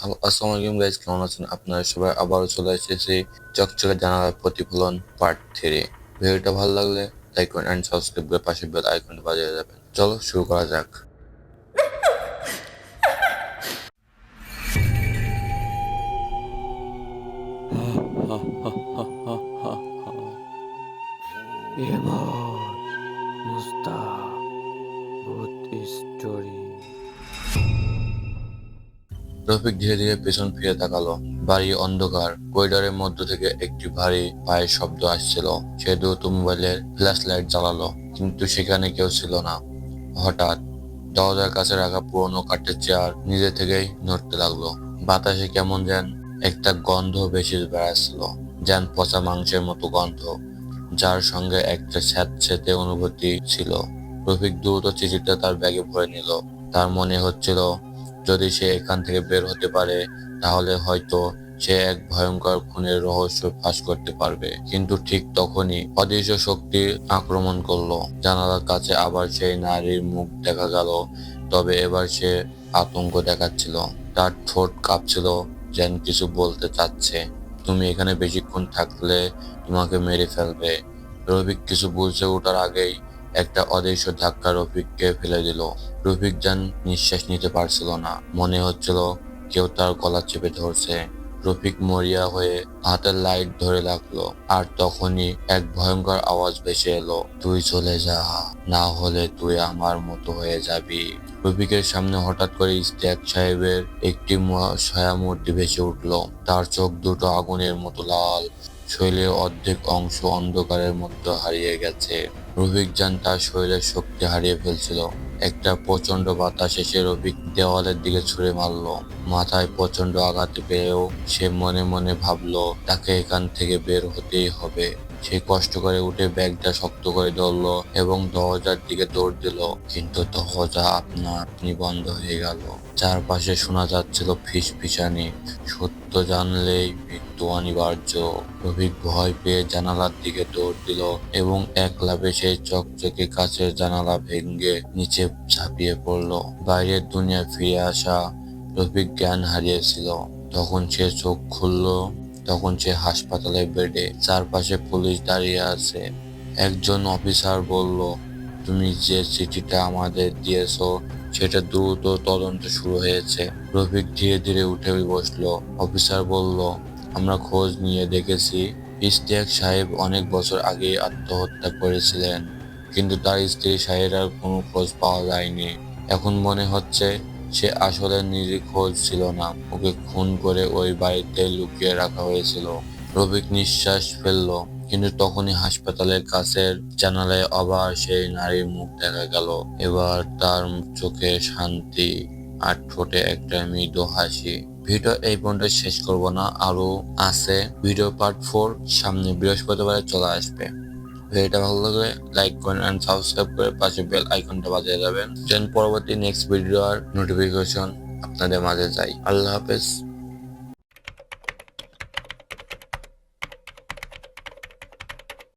আসসালামু আলাইকুম গাইজ কেমন আছেন? আপনারা সবাই আবারও চলে এসেছি চকচকে জানালার প্রতিফলন পার্ট থ্রি ভিডিওটা ভালো লাগলে লাইক করেন অ্যান্ড সাবস্ক্রাইব করে পাশে বেল আইকনটা বাজিয়ে যাবেন চলো শুরু করা যাক। এবার মুস্তাক ভূত স্টোরি রফিক ধীরে ধীরে পেছন ফিরে তাকালো। বাড়ি অন্ধকার, করিডোরের মধ্য থেকে একটি ভারী পায়ের শব্দ আসছিল। সে দ্রুত মোবাইলের ফ্ল্যাশ লাইট জ্বালালো, কিন্তু সেখানে কেউ ছিল না। হঠাৎ দরজার কাছে রাখা পুরনো কাঠের চেয়ার নিজে থেকেই নড়তে লাগল। বাতাসে কেমন যেন একটা গন্ধ বেশি বেড়াচ্ছিল যেন পচা মাংসের মতো গন্ধ, যার সঙ্গে একটা স্যাঁতস্যাঁতে অনুভূতি ছিল। রফিক দ্রুত চিঠিটা তার ব্যাগে ভরে নিল। তার মনে হচ্ছিল যদি সে এখান থেকে বের হতে পারে, তাহলে হয়তো সে এক ভয়ঙ্কর খুনের রহস্য ফাঁস করতে পারবে। কিন্তু ঠিক তখনই অদৃশ্য শক্তি আক্রমণ করল। জানালার কাছে আবার সেই নারীর মুখ দেখা গেল, তবে এবার সে আতঙ্ক দেখাচ্ছিল। তার ঠোঁট কাঁপছিল, যেন কিছু বলতে চাচ্ছে। তুমি এখানে বেশিক্ষণ থাকলে তোমাকে মেরে ফেলবে। রফিক কিছু বুঝে ওঠার আগেই একটা অদৃশ্য ধাক্কা রফিককে ফেলে দিল। রফিক যেন নিঃশ্বাস নিতে পারছিল না। মনে হচ্ছিল কেউ তার গলা চেপে ধরছে। রফিক মরিয়া হয়ে হাতের লাইট ধরে লাগল আর তখনই এক ভয়ঙ্কর আওয়াজ ভেসে এলো, তুই চলে যা, না হলে তুই আমার মতো হয়ে যাবি। রফিকের সামনে হঠাৎ করে ইস্তেক সাহেবের একটি ছায়ামূর্তি ভেসে উঠল। তার চোখ দুটো আগুনের মতো লাল। শরীরের অর্ধেক অংশ অন্ধকারের মধ্যে হারিয়ে গেছে। রফিক যান তার শরীরের শক্তি হারিয়ে ফেলছিল। একটা প্রচণ্ড বাতাস এসে রফিক দেওয়ালের দিকে ছুঁড়ে মারলো। মাথায় প্রচণ্ড আঘাত পেয়েও সে মনে মনে ভাবলো, তাকে এখান থেকে বের হতেই হবে। সে কষ্ট করে উঠে ব্যাগটা শক্ত করে ধরলো এবং দরজার দিকে দৌড় দিল। কিন্তু দরজা আপনা আপনি বন্ধ হয়ে গেল। চারপাশে শোনা যাচ্ছিল ফিস ফিসানি সত্য জানলেই মৃত্যু অনিবার্য। রফিক ভয় পেয়ে জানালার দিকে দৌড় দিল এবং এক লাফে সেই চকচকে কাছের জানালা ভেঙে নিচে ঝাঁপিয়ে পড়ল। বাইরের দুনিয়া ফিরে আসা রফিক জ্ঞান হারিয়েছিল। তখন সে চোখ খুললো, তখন সে হাসপাতালের বেডে চারপাশে পুলিশ দাঁড়িয়ে আছে। একজন অফিসার বলল, তুমি যে চিঠিটা আমাদের দিয়েছ সেটা দ্রুত তদন্ত শুরু হয়েছে। রফিক ধীরে ধীরে উঠে বসল। অফিসার বলল, আমরা খোঁজ নিয়ে দেখেছি, ইশতিয়াক সাহেব অনেক বছর আগে আত্মহত্যা করেছিলেন, কিন্তু তার স্ত্রী সাহেরার কোনো খোঁজ পাওয়া যায়নি। এখন মনে হচ্ছে সে আসলে নিজে খোঁজ ছিল না, ওকে খুন করে ওই বাড়িতে লুকিয়ে রাখা হয়েছিল। রফিক নিঃশ্বাস ফেলল। কিন্তু তখনই হাসপাতালের কাছের জানালায় আবার সেই নারীর মুখ দেখা গেল। এবার তার চোখে শান্তি আর ঠোঁটে একটা মৃদু হাসি। ভিডিও এই পর্যন্ত শেষ করব না। আরও আছে ভিডিও পার্ট ফোর। সামনে বৃহস্পতিবারে চলে আসবে। ভিডিওটা ভালো লাগলে লাইক করেন এন্ড সাবস্ক্রাইব করে পাশে বেল আইকনটা বাজিয়ে যাবেন দেন পরবর্তী নেক্সট ভিডিওর নোটিফিকেশন আপনাদের মাঝে যাই। আল্লাহ হাফেজ।